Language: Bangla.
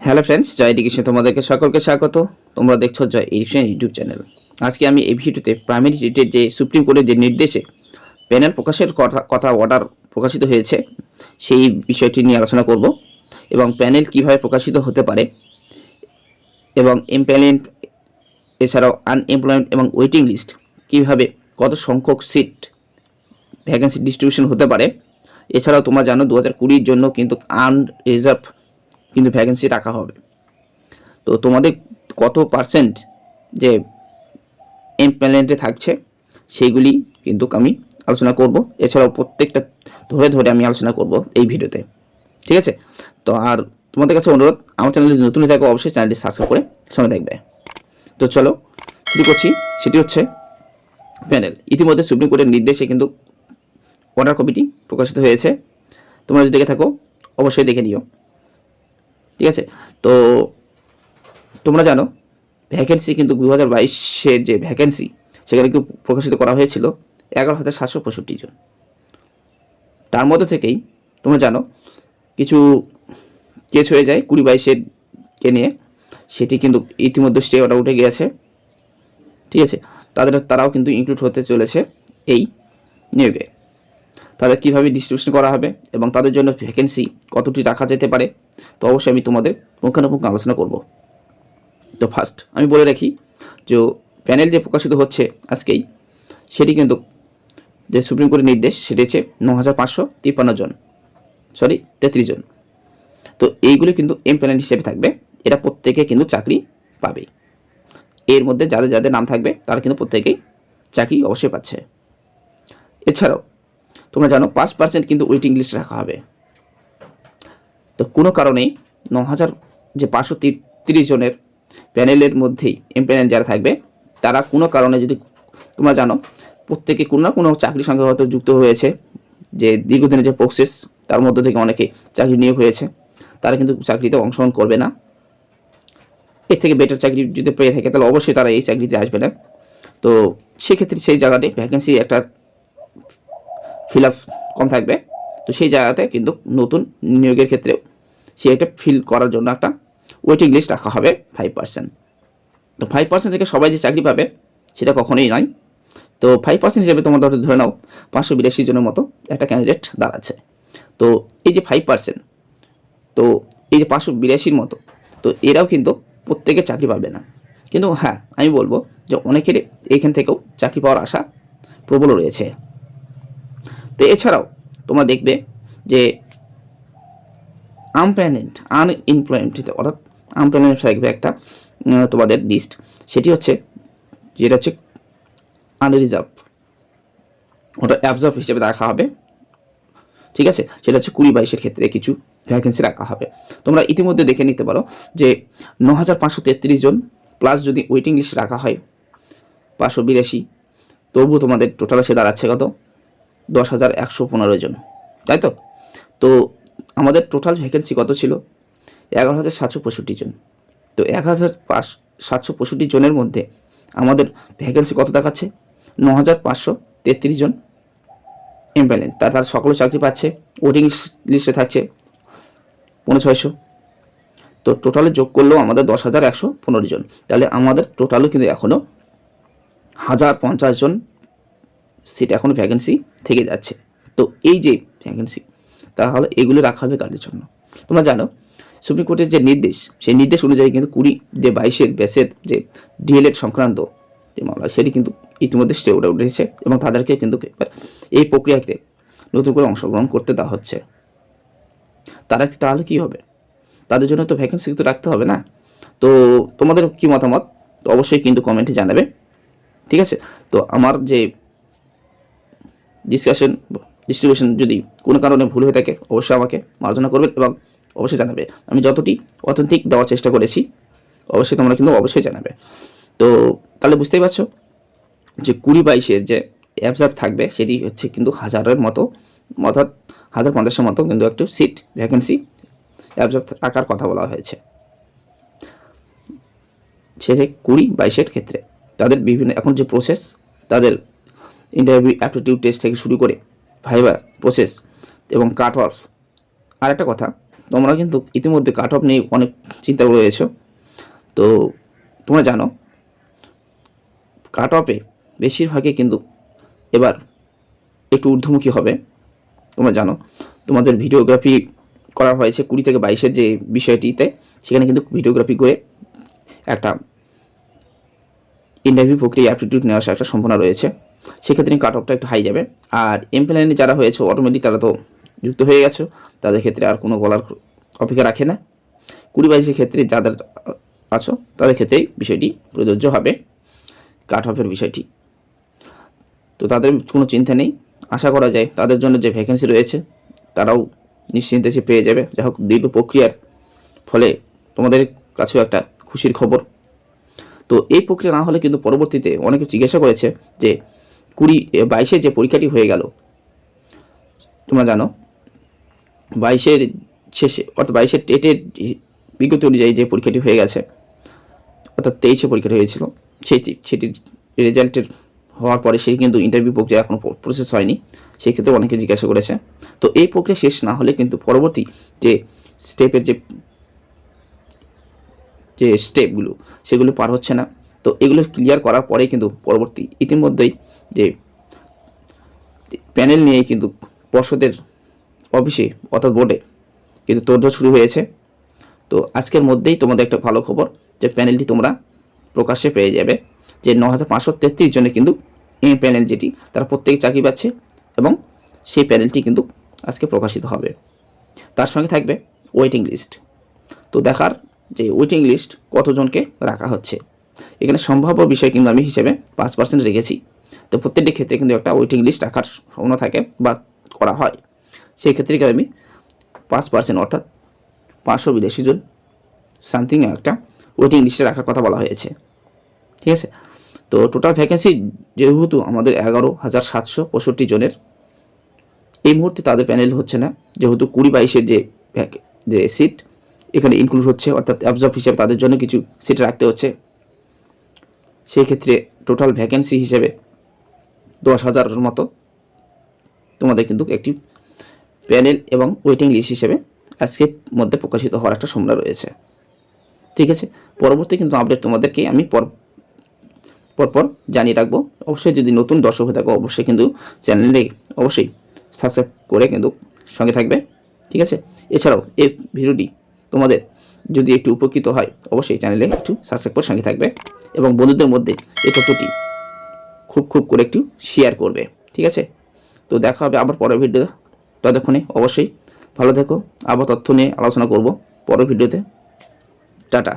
হ্যালো ফ্রেন্ডস জয় এডুকেশন তোমাদেরকে সকলকে স্বাগত। তোমরা দেখছ জয় এডুকেশন ইউটিউব চ্যানেল আজকে আমি এই ভিডিওতে প্রাইমারি রিটের যে সুপ্রিম কোর্টের যে নির্দেশে প্যানেল প্রকাশের কথা কথা অর্ডার প্রকাশিত হয়েছে, সেই বিষয়টি নিয়ে আলোচনা করব এবং প্যানেল কীভাবে প্রকাশিত হতে পারে এবং এমপ্লয়মেন্ট এছাড়াও আনএমপ্লয়মেন্ট এবং ওয়েটিং লিস্ট কীভাবে কত সংখ্যক সিট ভ্যাকেন্সি ডিস্ট্রিবিউশন হতে পারে। এছাড়াও তোমরা জানো দু হাজার কুড়ির জন্য কিন্তু আনরিজার্ভ কিন্তু ভ্যাকেন্সি রাখা হবে। তো তোমাদের কত পার্সেন্ট যে এমপ্লয়মেন্টে থাকছে, সেইগুলি কিন্তু আমি আলোচনা করব। এছাড়াও প্রত্যেকটা ধরে ধরে আমি আলোচনা করব এই ভিডিওতে। ঠিক আছে? তো আর তোমাদের কাছে অনুরোধ, আমার চ্যানেলে নতুন হয়ে থাকো, অবশ্যই চ্যানেলটি সাবস্ক্রাইব করে সঙ্গে দেখবে তো চলো, শুরু করছি। সেটি হচ্ছে প্যানেল ইতিমধ্যে সুপ্রিম কোর্টের নির্দেশে কিন্তু অর্ডার কপিটি প্রকাশিত হয়েছে। তোমরা যদি দেখে থাকো, অবশ্যই দেখে নিও। ঠিক আছে? তো তোমরা জানো ভ্যাকেন্সি কিন্তু দু হাজার বাইশের যে ভ্যাকেন্সি সেখানে কিন্তু প্রকাশিত করা হয়েছিল এগারো হাজার সাতশো পঁয়ষট্টি জন। তার মধ্যে থেকেই তোমরা জানো, কিছু কেস হয়ে যায় কুড়ি বাইশের কে নিয়ে, সেটি কিন্তু ইতিমধ্যে স্টে অর্ডার উঠে গিয়েছে। ঠিক আছে? তাদের, তারাও কিন্তু ইনক্লুড হতে চলেছে এই নিয়োগে। তাদের কীভাবে ডিস্ট্রিবিউশন করা হবে এবং তাদের জন্য ভ্যাকেন্সি কতটি রাখা যেতে পারে, তো অবশ্যই আমি তোমাদের পুঙ্খানুপুঙ্খ আলোচনা করব। তো ফার্স্ট আমি বলে রাখি যে প্যানেল যে প্রকাশিত হচ্ছে আজকেই, সেটি কিন্তু যে সুপ্রিম কোর্টের নির্দেশ, সেটি হচ্ছে ন হাজার পাঁচশো জন সরি তেত্রিশ জন। তো এইগুলো কিন্তু এম প্যানেল হিসেবে থাকবে এরা প্রত্যেকে কিন্তু চাকরি পাবে। এর মধ্যে যাদের যাদের নাম থাকবে, তারা কিন্তু প্রত্যেকেই চাকরি অবশ্যই পাচ্ছে। এছাড়াও তোমরা জানো পাঁচ পার্সেন্ট কিন্তু ওয়েটিং লিস্ট রাখা হবে। তো কোনো কারণেই ন হাজার যে পাঁচশো তিরিশ জনের প্যানেলের মধ্যেই এম প্যানেল যারা থাকবে, তারা কোনো কারণে যদি তোমরা জানো, প্রত্যেকে কোনো না কোনো চাকরির সঙ্গে হয়তো যুক্ত হয়েছে, যে দীর্ঘদিনের যে প্রসেস তার মধ্য থেকে অনেকে চাকরি নিয়োগ হয়েছে, তারা কিন্তু চাকরিতে অংশগ্রহণ করবে না। এর থেকে বেটার চাকরি যদি পেয়ে থাকে, তাহলে অবশ্যই তারা এই চাকরিতে আসবে না। তো সেক্ষেত্রে সেই জায়গাতে ভ্যাকেন্সি একটা ফিল আপ কম থাকবে। তো সেই জায়গাতে কিন্তু নতুন নিয়োগের ক্ষেত্রেও সে একটা ফিল করার জন্য একটা ওয়েটিং লিস্ট রাখা হবে ফাইভ পার্সেন্ট তো ফাইভ পার্সেন্ট থেকে সবাই যে চাকরি পাবে, সেটা কখনোই নয়। তো ফাইভ পার্সেন্ট হিসেবে তোমাদের ধরে নাও পাঁচশো বিরাশি জনের মতো একটা ক্যান্ডিডেট দাঁড়াচ্ছে। তো এই যে ফাইভ পার্সেন্ট তো এই যে পাঁচশো বিরাশির মতো, তো এরাও কিন্তু প্রত্যেকে চাকরি পাবে না। কিন্তু হ্যাঁ আমি বলব যে অনেকেরই এখান থেকেও চাকরি পাওয়ার আশা প্রবল রয়েছে। তো এছাড়াও তোমরা দেখবে যে আনপ্যানেন্ট আনএমপ্লয়েমেন্ট অর্থাৎ আনপ্যানেন্ট থাকবে একটা তোমাদের লিস্ট সেটি হচ্ছে, যেটা হচ্ছে আনরিজার্ভ ওটা অ্যাবজর্ভ হিসেবে রাখা হবে। ঠিক আছে? সেটা হচ্ছে কুড়ি বাইশের ক্ষেত্রে কিছু ভ্যাকেন্সি রাখা হবে। তোমরা ইতিমধ্যে দেখে নিতে পারো যে ন হাজার পাঁচশো তেত্রিশ জন প্লাস যদি ওয়েটিং লিস্ট রাখা হয়, পাঁচশো বিরাশি, তবুও তোমাদের টোটাল সে দাঁড়াচ্ছে কত? দশ হাজার একশো পনেরো জন, তাই তো? তো আমাদের টোটাল ভ্যাকেন্সি কত ছিল? এগারো হাজার সাতশো পঁয়ষট্টি জন। তো এক হাজার পাঁচ সাতশো পঁয়ষট্টি জনের মধ্যে আমাদের ভ্যাকেন্সি কত দেখাচ্ছে? ন হাজার পাঁচশো তেত্রিশ জন এমপ্লয়েন্ট তা তার সকলে চাকরি পাচ্ছে ওয়েটিং লিস্টে থাকছে পনেরো ছয়শো। তো টোটালে যোগ করলেও আমাদের দশ হাজার একশো পনেরো জন। তাহলে আমাদের টোটালও কিন্তু এখনও হাজার পঞ্চাশ জন সিট এখনও ভ্যাকেন্সি থেকে যাচ্ছে। তো এই যে ভ্যাকেন্সি তাহলে এগুলো রাখা হবে কাদের জন্য? তোমরা জানো, সুপ্রিম কোর্টের যে নির্দেশ, সেই নির্দেশ অনুযায়ী কিন্তু কুড়ি, যে বাইশের ব্যাসের যে ডিএলএড সংক্রান্ত যে মামলা, সেটি কিন্তু ইতিমধ্যে স্টে উঠে উঠেছে এবং তাদেরকে কিন্তু এই প্রক্রিয়াতে নতুন করে অংশগ্রহণ করতে দেওয়া হচ্ছে। তারা তাহলে কি হবে? তাদের জন্য তো ভ্যাকেন্সি তো রাখতে হবে না? তো তোমাদের কি মতামত? অবশ্যই কিন্তু কমেন্টে জানাবে। ঠিক আছে? তো আমার যে ডিসকাশন ডিস্ট্রিবিউশন যদি কোনো কারণে ভুল হয়ে থাকে, অবশ্যই আমাকে মার্জনা করবেন এবং অবশ্যই জানাবে। আমি যতটি অথেন্টিক দেওয়ার চেষ্টা করেছি, অবশ্যই তোমরা কিন্তু অবশ্যই জানাবে। তো তাহলে বুঝতেই পারছ যে কুড়ি বাইশের যে অ্যাবজার্ভ থাকবে, সেটি হচ্ছে কিন্তু হাজারের মতো, অর্থাৎ হাজার পঞ্চাশের মতো কিন্তু একটু সিট ভ্যাকেন্সি অ্যাবজার্ভ রাখার কথা বলা হয়েছে। সেটা কুড়ি বাইশের ক্ষেত্রে তাদের বিভিন্ন, এখন যে প্রসেস তাদের ইন্টারভিউ অ্যাপটিটিউড টেস্ট থেকে শুরু করে ভাইবার প্রসেস এবং কাট অফ আর একটা কথা, তোমরা কিন্তু ইতিমধ্যে কাট অফ নিয়ে অনেক চিন্তা রয়েছো তো তোমরা জানো কাট অফে বেশিরভাগই কিন্তু এবার একটু ঊর্ধ্বমুখী হবে। তোমরা জানো, তোমাদের ভিডিওগ্রাফি করা হয়েছে কুড়ি থেকে বাইশের যে বিষয়টিতে, সেখানে কিন্তু ভিডিওগ্রাফি করে একটা ইন্টারভিউ প্রক্রিয়া অ্যাপটিটিউড নেওয়ার একটা সম্ভাবনা রয়েছে। সেক্ষেত্রে কাট অফটা একটু হাই যাবে। আর এমপ্লাইনে যারা হয়েছে অটোমেটিক তারা তো যুক্ত হয়ে গেছো। তাদের ক্ষেত্রে আর কোনো বলার অপেক্ষা রাখে না। কুড়ি বাইশের ক্ষেত্রে যাদের আছো, তাদের ক্ষেত্রেই বিষয়টি প্রযোজ্য হবে। কাট অফের বিষয়টি। তো তাদের কোনো চিন্তা নেই। আশা করা যায় তাদের জন্য যে ভ্যাকেন্সি রয়েছে, তারাও নিশ্চিন্তে সে পেয়ে যাবে। যাই হোক, দীর্ঘ প্রক্রিয়ার ফলে তোমাদের কাছেও একটা খুশির খবর। তো এই প্রক্রিয়া না হলে কিন্তু পরবর্তীতে অনেকে জিজ্ঞাসা করেছে যে কুড়ি বাইশে যে পরীক্ষাটি হয়ে গেল, তোমরা জানো বাইশের শেষে, অর্থাৎ বাইশের টেটের বিজ্ঞপ্তি অনুযায়ী যে পরীক্ষাটি হয়ে গেছে, অর্থাৎ তেইশে পরীক্ষাটি হয়েছিল সেটি সেটির রেজাল্টের হওয়ার পরে সেই কিন্তু ইন্টারভিউ প্রক্রিয়া এখনও প্রসেস হয়নি, সেই ক্ষেত্রে অনেকে জিজ্ঞাসা করেছে। তো এই প্রক্রিয়া শেষ না হলে কিন্তু পরবর্তী যে স্টেপের যে যে স্টেপগুলো, সেগুলো পার হচ্ছে না। তো এগুলো ক্লিয়ার করার পরেই কিন্তু পরবর্তী ইতিমধ্যেই যে প্যানেল নিয়ে কিন্তু পর্ষদের অফিসে অর্থাৎ বোর্ডে কিন্তু তোড়জোড় শুরু হয়েছে। তো আজকের মধ্যেই তোমাদের একটা ভালো খবর যে প্যানেলটি তোমরা প্রকাশ্যে পেয়ে যাবে যে ন হাজার পাঁচশো তেত্রিশ জনে কিন্তু এই প্যানেল যেটি তারা প্রত্যেকে চাকরি পাচ্ছে এবং সেই প্যানেলটি কিন্তু আজকে প্রকাশিত হবে। তার সঙ্গে থাকবে ওয়েটিং লিস্ট তো দেখার যে ওয়েটিং লিস্ট কতজনকে রাখা হচ্ছে। এখানে সম্ভাব্য বিষয় কিন্তু আমি হিসেবে পাঁচ পার্সেন্ট রেখেছি। তো প্রত্যেকটি ক্ষেত্রে কিন্তু একটা ওয়েটিং লিস্ট রাখার সম্ভাবনা থাকে বা করা হয়। সেই ক্ষেত্রে কিন্তু আমি পাঁচ পার্সেন্ট অর্থাৎ পাঁচশো বিরাশি জন সামথিং একটা ওয়েটিং লিস্টে রাখার কথা বলা হয়েছে। ঠিক আছে? তো টোটাল ভ্যাকেন্সি যেহেতু আমাদের এগারো হাজার সাতশো পঁয়ষট্টি জনের, এই মুহূর্তে তাদের প্যানেল হচ্ছে না। যেহেতু কুড়ি বাইশের যে যে সিট এখানে ইনক্লুড হচ্ছে, অর্থাৎ অ্যাবজর্ব হিসেবে তাদের জন্য কিছু সিট রাখতে হচ্ছে। সেই ক্ষেত্রে টোটাল ভ্যাকেন্সি হিসেবে দশ হাজারের মতো তোমাদের কিন্তু একটি প্যানেল এবং ওয়েটিং লিস্ট হিসেবে আজকের মধ্যে প্রকাশিত হওয়ার একটা সম্ভাবনা রয়েছে। ঠিক আছে? পরবর্তী কিন্তু আপডেট তোমাদেরকে আমি পর, পরপর জানিয়ে রাখব। অবশ্যই যদি নতুন দর্শক হয়ে থাকো, অবশ্যই কিন্তু চ্যানেলে অবশ্যই সাবস্ক্রাইব করে কিন্তু সঙ্গে থাকবে। ঠিক আছে? এছাড়াও এই ভিডিওটি তোমাদের যদি একটু উপকৃত হয়, অবশ্যই চ্যানেলে একটু সাবস্ক্রাইব করে সঙ্গে থাকবে এবং বন্ধুদের মধ্যে এই তথ্যটি খুব খুব করে একটু শেয়ার করবে, ঠিক আছে? তো দেখা হবে আবার পরের ভিডিও ততক্ষণে অবশ্যই ভালো থেকো, আবার তথ্য নিয়ে আলোচনা করব পরের ভিডিওতে টাটা।